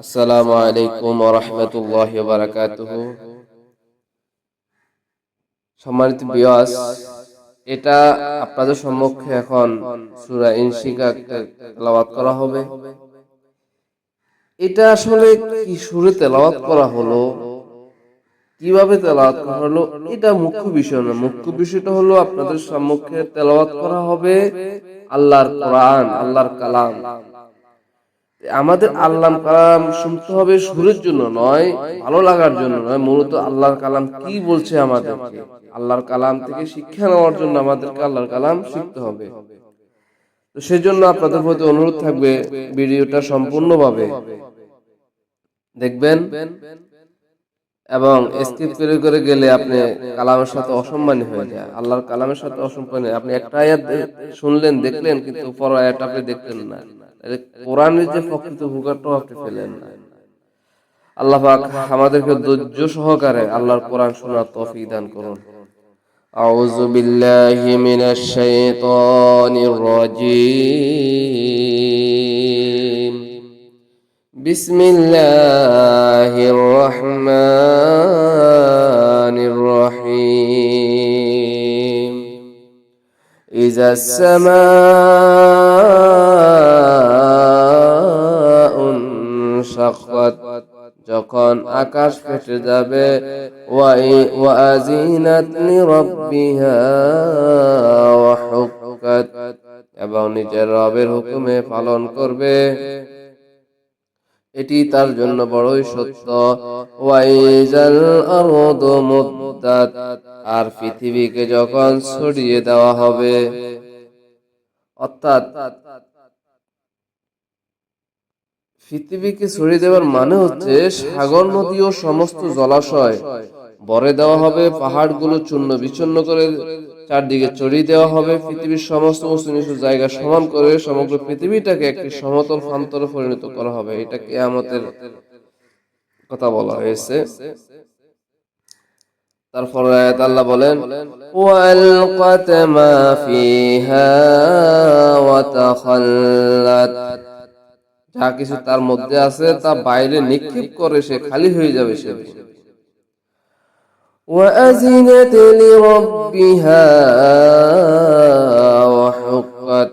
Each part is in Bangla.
আসসালামু আলাইকুম রহমতুল্লাহ বারাকাতুহ। সম্মানিত বিয়াস এটা আপনাদের সম্মুখে এখন সুরা ইনশিকা তেলাওয়াত করা হবে। এটা আসলে কি সুরে তেলাওয়াত করা হলো? কীভাবে তেলাওয়াত করা হলো? এটা মুখ্য বিষয় না। মুখ্য বিষয়টা হলো আপনাদের সম্মুখে তেলাওয়াত করা হবে আল্লাহর কোরআন, আল্লাহর কালাম। আমাদের আল্লাহ কালাম শুনতে হবে সুরের জন্য নয়, ভালো লাগার জন্য নয়। মূলত আল্লাহর কালাম কি বলছে আমাদেরকে? আল্লাহর কালাম থেকে শিক্ষা নেওয়ার জন্য আমাদেরকে আল্লাহর কালাম শিখতে হবে। তো সেজন্য আপনাদের প্রতি অনুরোধ থাকবে ভিডিওটা সম্পূর্ণভাবে দেখবেন এবং স্কিপ করে করে গেলে আপনি কালামের সাথে অসম্মানী হয়ে যায়। আল্লাহর কালামের সাথে অসম্মানী। আপনি একটা আয়াত শুনলেন, দেখলেন, কিন্তু পর আয়াত আপনি দেখলেন না। কোরআনের যে প্রকৃত ভূগাটাও আপনি ফেলেন না আল্লাহ পাক আমাদেরকে ধৈর্য সহকারে আল্লাহর কোরআন শোনার তৌফিক দান করুন أعوذ بالله من الشيطان الرجيم بسم الله الرحمن الرحيم إذا السماء শাকওয়াত যখন আকাশ ফেটে যাবে এবং নিজের রবের হুকুমে পালন করবে। এটি তার জন্য বড়ই সত্য। আর পৃথিবীকে যখন ছড়িয়ে দেওয়া হবে, অর্থাৎ পৃথিবীকে ছড়িয়ে দেওয়ার মানে হচ্ছে সাগর, নদী ও সমস্ত জলাশয়। ভরে দেওয়া হবে, পাহাড়গুলো চূর্ণ বিচ্ছিন্ন করে চারদিকে ছড়িয়ে দেওয়া হবে। পৃথিবীর সমস্ত উঁচু নিচু জায়গা সমান করে সমগ্র পৃথিবীটাকে একটি সমতল প্রান্তরে পরিণত করা হবে। এটা কেয়ামতের কথা বলা হয়েছে। তারপর আয়াত আল্লাহ বলেন, ওয়ালকাত ফিহা ওয়া তাখাল্লাত। যা কিছু তার মধ্যে আছে তা বাইরে নিক্ষেপ করে সে খালি হয়ে যাবে সে وأذنت لربها وحقت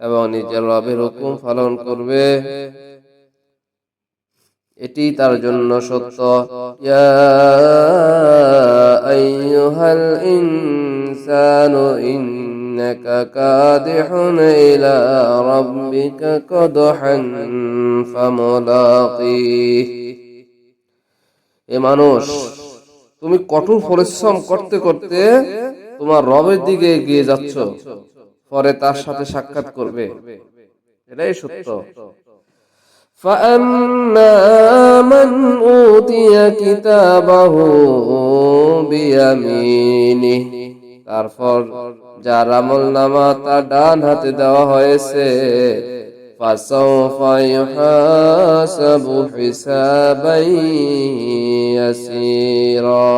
এবং নিজের রবের হুকুম পালন করবে এটি তার জন্য সত্য ইয়া আইয়ুহাল ইনসানু ইন্নাকা কাদিহুন ইলা রাব্বিকা কদহান ফামুলাকিহ এ মানুষ তুমি কঠোর পরিশ্রম করতে করতে তোমার রবের দিকে এগিয়ে যাচ্ছ পরে তার সাথে সাক্ষাৎ করবে এটাই সত্য فأما من أوتي كتابه بيمينه তারপর যার আমল নামা তার ডান হাতে দেওয়া হয়েছে فسوف يحاسب حسابا يسيرا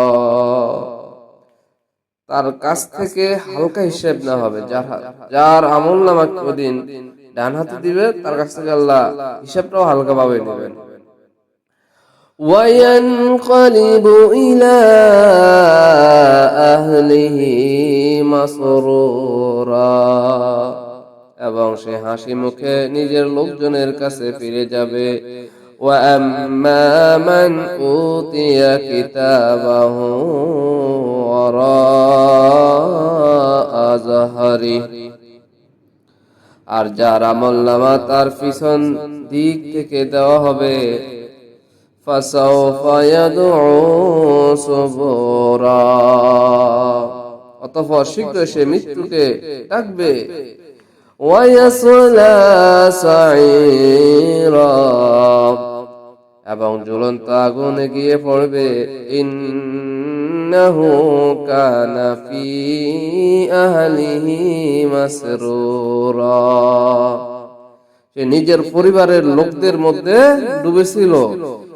তার কাছ থেকে হালকা হিসেব না হবে যার যার আমল নামা দিন ডান হাতে দিবে তার কাছ থেকে আল্লাহ হিসাবটাও হালকা ভাবে নেবেন وينقلب إلى أهله مسرورا এবং সে হাসি মুখে নিজের লোকজনের কাছে ফিরে যাবে وأما من أوتي كتابه وراء ظهره আর যার আমল নামা তার পিছন দিক থেকে দেওয়া হবে فسوف يدعو صبورا অতঃপর শীঘ্র সে মৃত্যুকে ডাকবে ويصلى سعيرا এবং জ্বলন্ত আগুনে গিয়ে পড়বে ইন্নাহু কানা ফি আহলিহি মাসরুরা সে নিজের পরিবারের লোকদের মধ্যে ডুবেছিল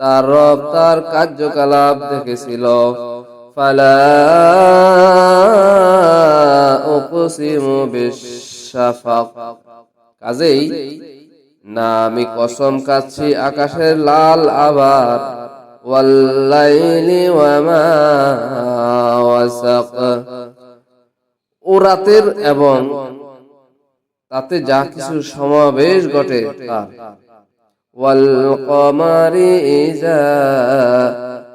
তার রব তার কার্যকলাপ দেখেছিল। কাজেই না আমি কসম কাচ্ছি আকাশের লাল আবার। ও রাতের এবং তাতে যা কিছু সমাবেশ ঘটে তার। ইজা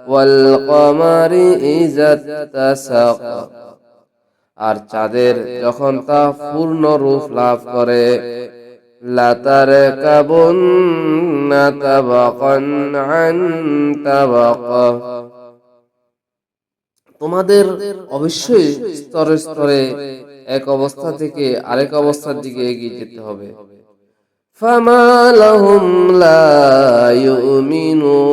ওয়াল কমারি ইজা তাসাক আর চাঁদের যখন তা পূর্ণ রূপ লাভ করে লাতার কাবুন তাবাকান আন তাবাক। তোমাদের অবশ্যই স্তরে স্তরে এক অবস্থা থেকে আরেক অবস্থার দিকে এগিয়ে যেতে হবে। ফামা লাহুম লা ইউমিনুন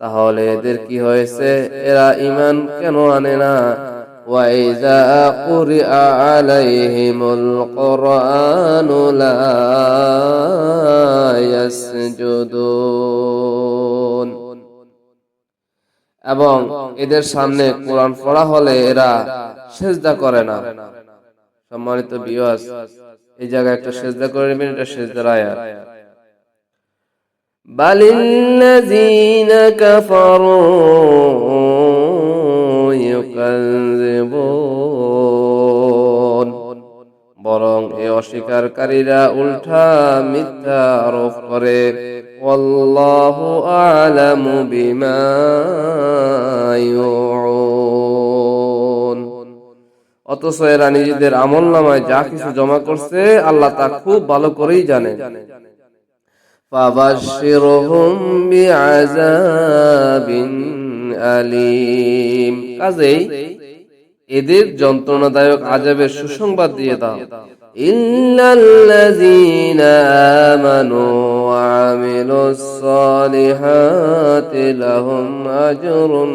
তাহলে এদের কি হয়েছে এরা ইমান কেন আনে না وإذا قرئ عليهم القرآن لا يسجدون এবং এদের সামনে কোরআন পড়া হলে এরা সেজদা করে না সম্মানিত বিয়াস এই জায়গায় একটা সেজদা করে নেবেন, এটা সেজদার আয়াত। বালিল্লাযীনা কাফারু ইউকাযিবুন। বরং এ অস্বীকারীরা উল্টা মিথ্যা আরোপ করে। ওয়াল্লাহু আলামু বিমা ইউউন। অথচ এরা নিজেদের আমল নামায় যা কিছু জমা করছে, আল্লাহ তা খুব ভালো করেই জানে। কাজেই এদের যন্ত্রণাদায়ক আজাবের সুসংবাদ দিয়ে দাও। ইল্লাল্লাযীনা আজরুন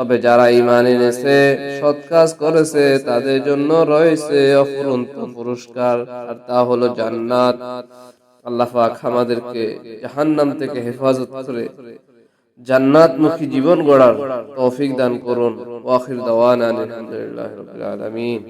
তবে যারা ইমান এনেছে, সৎ কাজ করেছে, তাদের জন্য রয়েছে অফুরন্ত পুরস্কার, আর তা হলো জান্নাত। আল্লাহ পাক আমাদেরকে জাহান্নাম থেকে হেফাজত করে জান্নাতমুখী জীবন গড়ার তৌফিক দান করুন। ওয়াখির দাওয়ানা আলহামদুলিল্লাহি রাব্বিল আলামিন।